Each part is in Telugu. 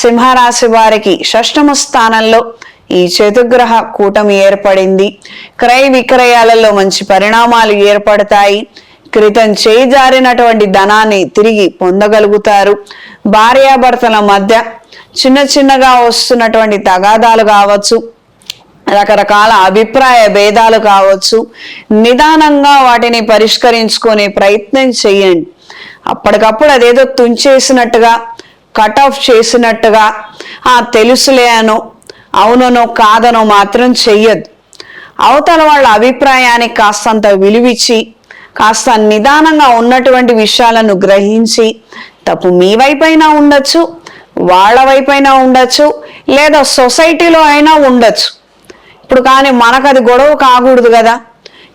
సింహరాశి వారికి షష్టమ స్థానంలో ఈ చతుగ్రహ కూటమి ఏర్పడింది. క్రయ విక్రయాలలో మంచి పరిణామాలు ఏర్పడతాయి. క్రితం చేజారినటువంటి ధనాన్ని తిరిగి పొందగలుగుతారు. భార్యాభర్తల మధ్య చిన్న చిన్నగా వస్తున్నటువంటి తగాదాలు కావచ్చు రకరకాల అభిప్రాయ భేదాలు కావచ్చు నిదానంగా వాటిని పరిష్కరించుకునే ప్రయత్నం చేయండి. అప్పటికప్పుడు అదేదో తుంచేసినట్టుగా కట్ ఆఫ్ చేసినట్టుగా ఆ తెలుసులే అనో అవుననో కాదనో మాత్రం చెయ్యదు అవతల వాళ్ళ అభిప్రాయానికి కాస్తంత విలువిచ్చి కాస్త నిదానంగా ఉన్నటువంటి విషయాలను గ్రహించి తప్పు మీ వైపైనా ఉండొచ్చు వాళ్ళ వైపైనా ఉండొచ్చు లేదా సొసైటీలో అయినా ఉండొచ్చు. ఇప్పుడు కానీ మనకు అది గొడవ కాకూడదు కదా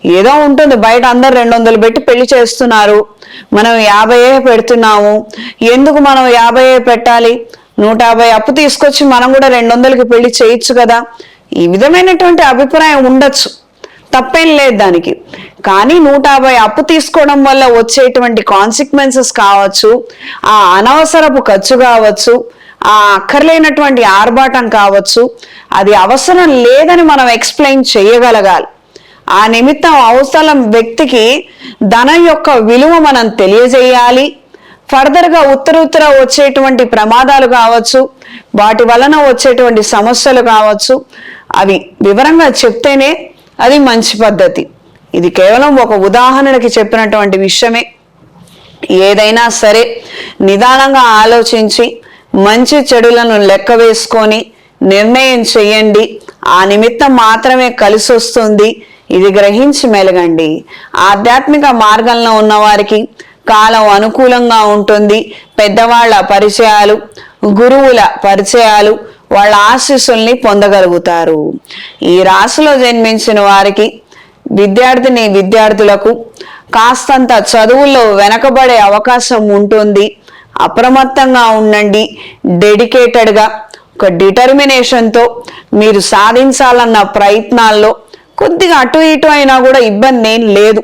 ఏదో ఉంటుంది బయట అందరు రెండు వందలు పెట్టి పెళ్ళి చేస్తున్నారు. మనం యాభైయే పెడుతున్నాము. ఎందుకు మనం యాభైయే పెట్టాలి? నూట యాభై అప్పు తీసుకొచ్చి మనం కూడా రెండు వందలకి పెళ్ళి చేయొచ్చు కదా? ఈ విధమైనటువంటి అభిప్రాయం ఉండొచ్చు. తప్పేం లేదు దానికి. కానీ నూట యాభై అప్పు తీసుకోవడం వల్ల వచ్చేటువంటి కాన్సిక్వెన్సెస్ కావచ్చు ఆ అనవసరపు ఖర్చు కావచ్చు ఆ అక్కర్లేనటువంటి ఆర్భాటం కావచ్చు అది అవసరం లేదని మనం ఎక్స్ప్లెయిన్ చేయగలగాలి. ఆ నిమిత్తం అవసరం వ్యక్తికి ధనం యొక్క విలువ మనం తెలియజేయాలి. ఫర్దర్గా ఉత్తర ఉత్తర వచ్చేటువంటి ప్రమాదాలు కావచ్చు వాటి వలన వచ్చేటువంటి సమస్యలు కావచ్చు అవి వివరంగా చెప్తేనే అది మంచి పద్ధతి. ఇది కేవలం ఒక ఉదాహరణకి చెప్పినటువంటి విషయమే. ఏదైనా సరే నిదానంగా ఆలోచించి మంచి చెడులను లెక్క వేసుకొని నిర్ణయం చేయండి. ఆ నిమిత్తం మాత్రమే కలిసి వస్తుంది ఇది గ్రహించి మెలగండి. ఆధ్యాత్మిక మార్గంలో ఉన్నవారికి కాలం అనుకూలంగా ఉంటుంది. పెద్దవాళ్ళ పరిచయాలు గురువుల పరిచయాలు వాళ్ళ ఆశీస్సుల్ని పొందగలుగుతారు. ఈ రాశిలో జన్మించిన వారికి విద్యార్థిని విద్యార్థులకు కాస్తంత చదువుల్లో వెనకబడే అవకాశం ఉంటుంది. అప్రమత్తంగా ఉండండి. డెడికేటెడ్గా ఒక డిటర్మినేషన్తో మీరు సాధించాలన్న ప్రయత్నాల్లో కొద్దిగా అటు ఇటు అయినా కూడా ఇబ్బంది ఏం లేదు.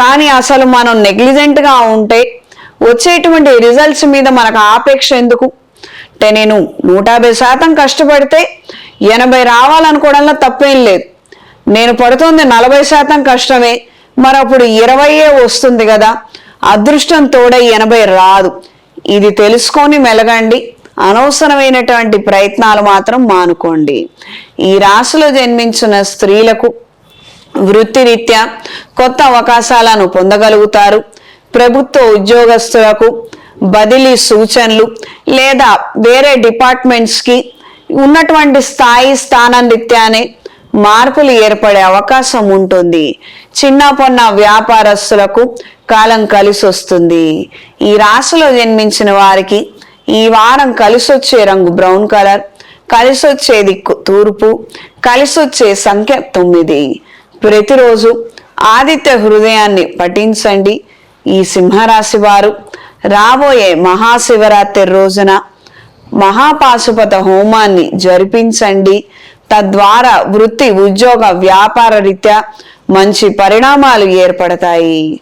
కానీ అసలు మనం నెగ్లిజెంట్గా ఉంటే వచ్చేటువంటి రిజల్ట్స్ మీద మనకు ఆపేక్ష ఎందుకు? అంటే నేను నూట యాభై శాతం కష్టపడితే ఎనభై రావాలనుకోవడంలో తప్పేం లేదు. నేను పడుతుంది నలభై శాతం కష్టమే. మరి అప్పుడు ఇరవయే వస్తుంది కదా. అదృష్టం తోడై ఎనభై రాదు. ఇది తెలుసుకొని మెలగండి. అనవసరమైనటువంటి ప్రయత్నాలు మాత్రం మానుకోండి. ఈ రాశిలో జన్మించిన స్త్రీలకు వృత్తిరీత్యా కొత్త అవకాశాలను పొందగలుగుతారు. ప్రభుత్వ ఉద్యోగస్తులకు బదిలీ సూచనలు లేదా వేరే డిపార్ట్మెంట్స్కి ఉన్నటువంటి స్థాయి స్థానం రీత్యానే మార్పులు ఏర్పడే అవకాశం ఉంటుంది. చిన్న పొన్న వ్యాపారస్తులకు కాలం కలిసి వస్తుంది ఈ రాశిలో జన్మించిన వారికి ఈ వారం కలిసొచ్చే రంగు బ్రౌన్ కలర్ కలిసొచ్చే దిక్కు తూర్పు కలిసొచ్చే సంఖ్య తొమ్మిది. ప్రతిరోజు ఆదిత్య హృదయాన్ని పఠించండి. ఈ సింహరాశి వారు రాబోయే మహాశివరాత్రి రోజున మహాపాశుపత హోమాన్ని జరిపించండి. తద్వారా వృత్తి ఉద్యోగ వ్యాపార రీత్యా మంచి పరిణామాలు ఏర్పడతాయి.